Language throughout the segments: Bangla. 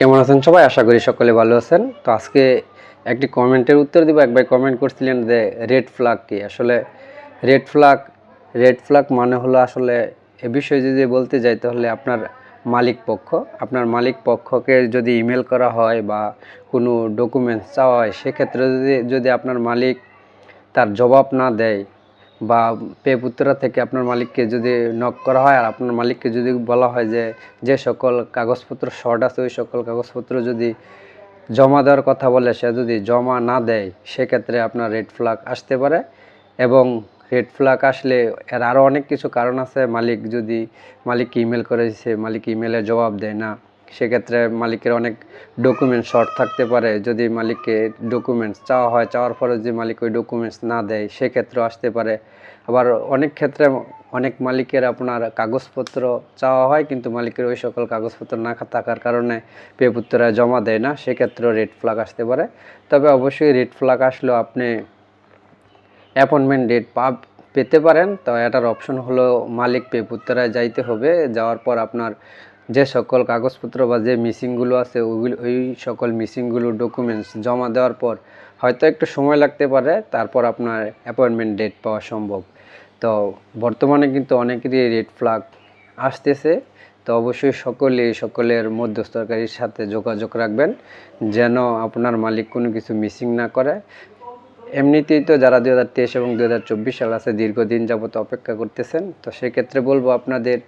কেমন আছেন সবাই? আশা করি সকলে ভালো আছেন। তো আজকে একটি কমেন্টের উত্তর দিব। একবার কমেন্ট করছিলেন যে রেড ফ্ল্যাগ কি? আসলে রেড ফ্ল্যাগ রেড ফ্ল্যাগ মানে হলো আসলে এ বিষয়ে যদি বলতে যাই তাহলে আপনার মালিক পক্ষ। আপনার মালিক পক্ষকে যদি ইমেল করা হয় বা কোনো ডকুমেন্টস চাওয়া হয়, সেক্ষেত্রে যদি যদি আপনার মালিক তার জবাব না দেয় বা পে পুত্রা থেকে আপনার মালিককে যদি নক করা হয় আর আপনার মালিককে যদি বলা হয় যে যে সকল কাগজপত্র শর্ট আছে, ওই সকল কাগজপত্র যদি জমা দেওয়ার কথা বলে, সে যদি জমা না দেয়, সেক্ষেত্রে আপনার রেড ফ্ল্যাগ আসতে পারে এবং রেড ফ্ল্যাগ আসলে এর আরও অনেক কিছু কারণ আছে। মালিক যদি, মালিককে ইমেল করেছে, মালিক ইমেলে জবাব দেয় না। সেক্ষেত্রে মালিকের অনেক ডকুমেন্টস শর্ট থাকতে পারে। যদি মালিককে ডকুমেন্টস চাওয়া হয়, চাওয়ার পরে যদি মালিক ওই ডকুমেন্টস না দেয়, সেক্ষেত্রেও আসতে পারে। আবার অনেক ক্ষেত্রে অনেক মালিকের আপনার কাগজপত্র চাওয়া হয়, কিন্তু মালিকের ওই সকল কাগজপত্র না থাকার কারণে পেপুত্রা জমা দেয় না। সেক্ষেত্রেও রেড ফ্ল্যাগ আসতে পারে। তবে অবশ্যই রেড ফ্ল্যাগ আসলেও আপনি অ্যাপয়েন্টমেন্ট ডেট পা পেতে পারেন। তো এটার অপশন হলো মালিক পেপুত্রায় যাইতে হবে। যাওয়ার পর আপনার যে সকল কাগজপত্র বা যে মিসিংগুলো আছে ওইগুলো ওই সকল মিসিংগুলো ডকুমেন্টস জমা দেওয়ার পর হয়তো একটু সময় লাগতে পারে, তারপর আপনার অ্যাপয়েন্টমেন্ট ডেট পাওয়া সম্ভব। তো বর্তমানে কিন্তু অনেকেরই রেড ফ্ল্যাগ আসতেছে। তো অবশ্যই সকলে, সকলের মধ্যস্থকারীর সাথে যোগাযোগ রাখবেন, যেন আপনার মালিক কোনো কিছু মিসিং না করে। এমনিতেই তো যারা দু হাজার তেইশ এবং দু হাজার চব্বিশ সাল আছে দীর্ঘদিন যাবত অপেক্ষা করতেছেন, তো সেক্ষেত্রে বলব আপনাদের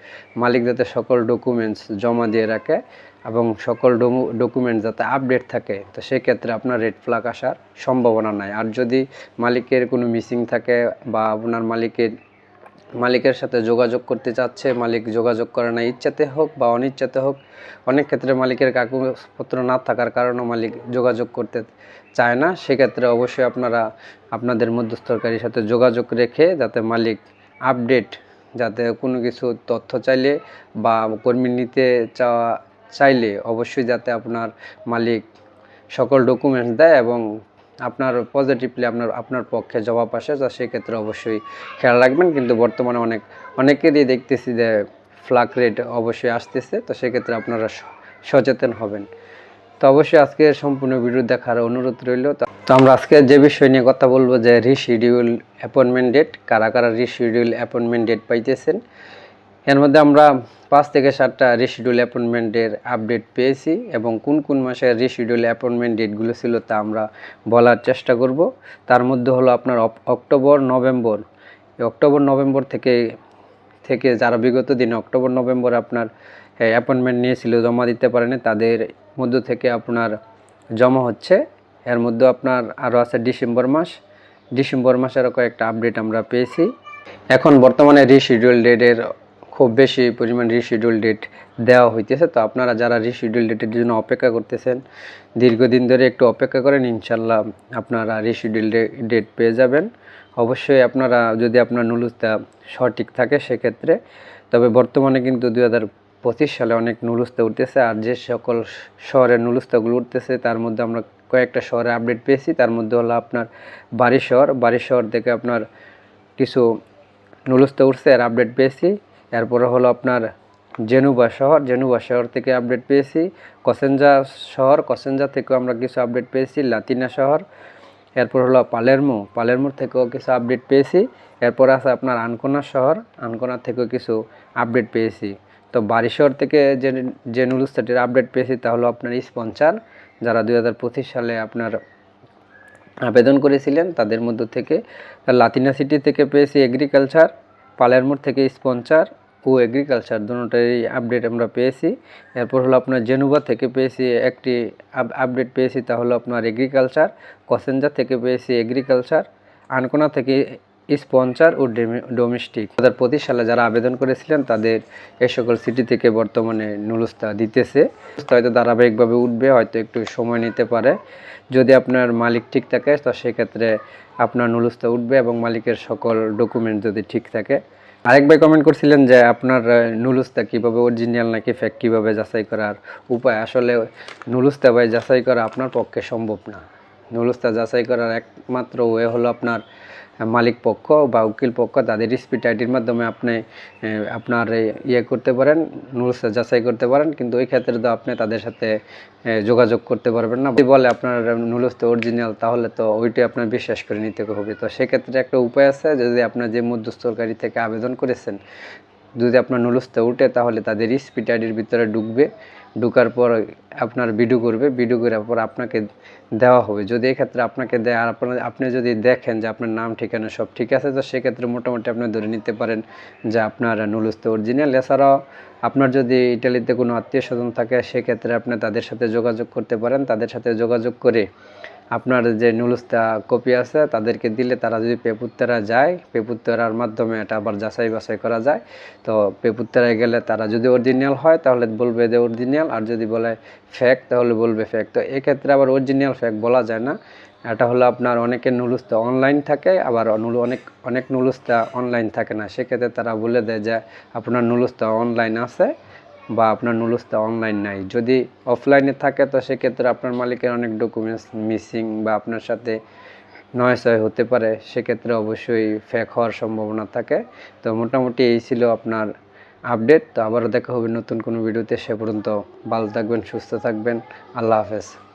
মালিক যাতে সকল ডকুমেন্টস জমা দিয়ে রাখে এবং সকল ডকুমেন্ট যাতে আপডেট থাকে, তো সেক্ষেত্রে আপনার রেড ফ্ল্যাগ আসার সম্ভাবনা নাই। আর যদি মালিকের কোনো মিসিং থাকে বা আপনার মালিকের মালিকের সাথে যোগাযোগ করতে চাচ্ছে, মালিক যোগাযোগ করে না, ইচ্ছাতে হোক বা অনিচ্ছাতে হোক, অনেক ক্ষেত্রে মালিকের কাগজপত্র না থাকার কারণেও মালিক যোগাযোগ করতে চায় না। সেক্ষেত্রে অবশ্যই আপনারা আপনাদের মধ্যস্থকারীর সাথে যোগাযোগ রেখে যাতে মালিক আপডেট, যাতে কোনো কিছু তথ্য চাইলে বা কর্মী নিতে চাওয়া চাইলে অবশ্যই যাতে আপনার মালিক সকল ডকুমেন্টস দেয় এবং আপনার পজিটিভলি আপনার আপনার পক্ষে জবাব আসে, তো সেক্ষেত্রে অবশ্যই খেয়াল রাখবেন। কিন্তু বর্তমানে অনেক, অনেকেরই দেখতেছি যে ফ্লাক রেট অবশ্যই আসতেছে, তো সেক্ষেত্রে আপনারা সচেতন হবেন। তো অবশ্যই আজকে সম্পূর্ণ ভিডিও দেখার অনুরোধ রইল। তো আমরা আজকে যে বিষয় নিয়ে কথা বলব, যে রিশিডিউল অ্যাপয়েন্টমেন্ট ডেট কারা কারা রিশিডিউল অ্যাপয়েন্টমেন্ট ডেট পাইতেছেন এর মধ্যে আমরা পাঁচ থেকে সাতটা রিশিডিউল অ্যাপয়েন্টমেন্টের আপডেট পেয়েছি এবং কোন কোন মাসে রিশিডিউল অ্যাপয়েন্টমেন্ট ডেটগুলো ছিল তা আমরা বলার চেষ্টা করব। তার মধ্যে হলো আপনার অক্টোবর, নভেম্বর। অক্টোবর, নভেম্বর থেকে থেকে যারা বিগত দিনে অক্টোবর, নভেম্বর আপনার অ্যাপয়েন্টমেন্ট নিয়েছিল, জমা দিতে পারেনি, তাদের মধ্য থেকে আপনার জমা হচ্ছে। এর মধ্যে আপনার আরও আছে ডিসেম্বর মাস। ডিসেম্বর মাসেরও কয়েকটা আপডেট আমরা পেয়েছি। এখন বর্তমানে রিশিডিউল ডেটের খুব বেশি পরিমাণ রিশিডিউল ডেট দেওয়া হইতেছে। তো আপনারা যারা রিশিডিউল ডেটের জন্য অপেক্ষা করতেছেন, দীর্ঘদিন ধরে একটু অপেক্ষা করেন, ইনশাল্লাহ আপনারা রিশিডিউল ডেট পেয়ে যাবেন। অবশ্যই আপনারা, যদি আপনার নুলুসটা সঠিক থাকে সেক্ষেত্রে, তবে বর্তমানে কিন্তু দুই পঁচিশ সালে অনেক নুলুস্তা উঠতেছে আর যে সকল শহরের নুলুস্তাগুলো উঠতেছে, তার মধ্যে আমরা কয়েকটা শহরে আপডেট পেয়েছি। তার মধ্যে হলো আপনার বাড়ি শহর বাড়ি শহর থেকে আপনার কিছু নুলুস্তা উঠছে, আর আপডেট পেয়েছি। এরপরে হলো আপনার জেনুবা শহর। জেনুবা শহর থেকে আপডেট পেয়েছি। কসেঞ্জা শহর কসেঞ্জা থেকেও আমরা কিছু আপডেট পেয়েছি। লাতিনা শহর, এরপর হলো পালেরমো। পালেরমোর থেকেও কিছু আপডেট পেয়েছি। এরপর আছে আপনার আনকোনা শহর। আনকোনা থেকেও কিছু আপডেট পেয়েছি। তো বারিশহর থেকে যে যে নুলুস্তাটির আপডেট পেয়েছি তা হলো আপনার স্পন্সার যারা দুই হাজার পঁচিশ সালে আপনার আবেদন করেছিলেন তাদের মধ্য থেকে। লাতিনা সিটি থেকে পেয়েছি এগ্রিকালচার পালেরমোর থেকে স্পন্সার ও এগ্রিকালচার দুটোটারই আপডেট আমরা পেয়েছি। এরপর হলো আপনার জেনুবা থেকে পেয়েছি একটি আপডেট পেয়েছি, তা হলো আপনার এগ্রিকালচার কসেঞ্জা থেকে পেয়েছি এগ্রিকালচার আনকোনা থেকে স্পন্সার ও ডোমেস্টিক দু হাজার পঁচিশ সালে যারা আবেদন করেছিলেন, তাদের এ সকল সিটি থেকে বর্তমানে নুলুস্তা দিতেছে। হয়তো ধারাবাহিকভাবে উঠবে, হয়তো একটু সময় নিতে পারে। যদি আপনার মালিক ঠিক থাকে, তো সেক্ষেত্রে আপনার নুলুস্তা উঠবে এবং মালিকের সকল ডকুমেন্ট যদি ঠিক থাকে আরেক ভাই কমেন্ট করছিলেন যে আপনার নুলুস্তা কীভাবে অরিজিনাল নাকি ফেক কীভাবে যাচাই করার উপায়? আসলে নুলুস্তা ভাই যাচাই করা আপনার পক্ষে সম্ভব না। নুলুস্তা যাচাই করার একমাত্র ওয়ে হলো আপনার মালিক পক্ষ বা উকিল পক্ষ তাদের স্পিড আইডির মাধ্যমে আপনি আপনার ইয়ে করতে পারেন নুলস যাচাই করতে পারেন, কিন্তু ওই ক্ষেত্রে তো আপনি তাদের সাথে যোগাযোগ করতে পারবেন না। বলে আপনার নুলস তো অরিজিনাল তাহলে তো ওইটাই আপনার বিশ্বাস করে নিতে হবে। তো সেক্ষেত্রে একটা উপায় আছে, যদি আপনার যে মধ্যস্থকারী থেকে আবেদন করেছেন, যদি আপনার নুলুসতে উঠে, তাহলে তাদের স্পিড আইডির ভিতরে ঢুকবে। ঢুকার পর আপনার ভিডিও করবে, ভিডিও করার পর আপনাকে দেওয়া হবে। যদি এক্ষেত্রে আপনাকে দেয় আর আপনার, আপনি যদি দেখেন যে আপনার নাম, ঠিকানা সব ঠিক আছে, তো সেক্ষেত্রে মোটামুটি আপনি ধরে নিতে পারেন যে আপনার নুলুস্তে অরিজিনাল এছাড়াও আপনার যদি ইটালিতে কোনো আত্মীয় স্বজন থাকে, সেক্ষেত্রে আপনি তাদের সাথে যোগাযোগ করতে পারেন। তাদের সাথে যোগাযোগ করে আপনার যে নুলুস্তা কপি আছে, তাদেরকে দিলে তারা যদি পেপুত্তেরা যায়, পেপুত্তেরার মাধ্যমে এটা আবার যাচাই বাছাই করা যায়। তো পেপুত্তেরায় গেলে তারা যদি অরিজিনাল হয়, তাহলে বলবে যে অরিজিনাল আর যদি বলে ফেক তাহলে বলবে ফেক তো এক্ষেত্রে আবার অরিজিনাল ফেক বলা যায় না। এটা হলো আপনার অনেকের নুলুস্তা অনলাইন থাকে, আবার অনেক অনেক নুলুস্তা অনলাইন থাকে না। সেক্ষেত্রে তারা বলে দেয় যে আপনার নুলুস্তা অনলাইন আছে। বা আপনার নুলুস্তা অনলাইন নাই। যদি অফলাইনে থাকে, তো সেক্ষেত্রে আপনার মালিকের অনেক ডকুমেন্টস মিসিং বা আপনার সাথে নয় ছয় হতে পারে। সেক্ষেত্রে অবশ্যই ফেক হওয়ার সম্ভাবনা থাকে। তো মোটামুটি এই ছিল আপনার আপডেট তো আবারও দেখা হবে নতুন কোনো ভিডিওতে সে পর্যন্ত ভালো থাকবেন, সুস্থ থাকবেন। আল্লাহ হাফেজ।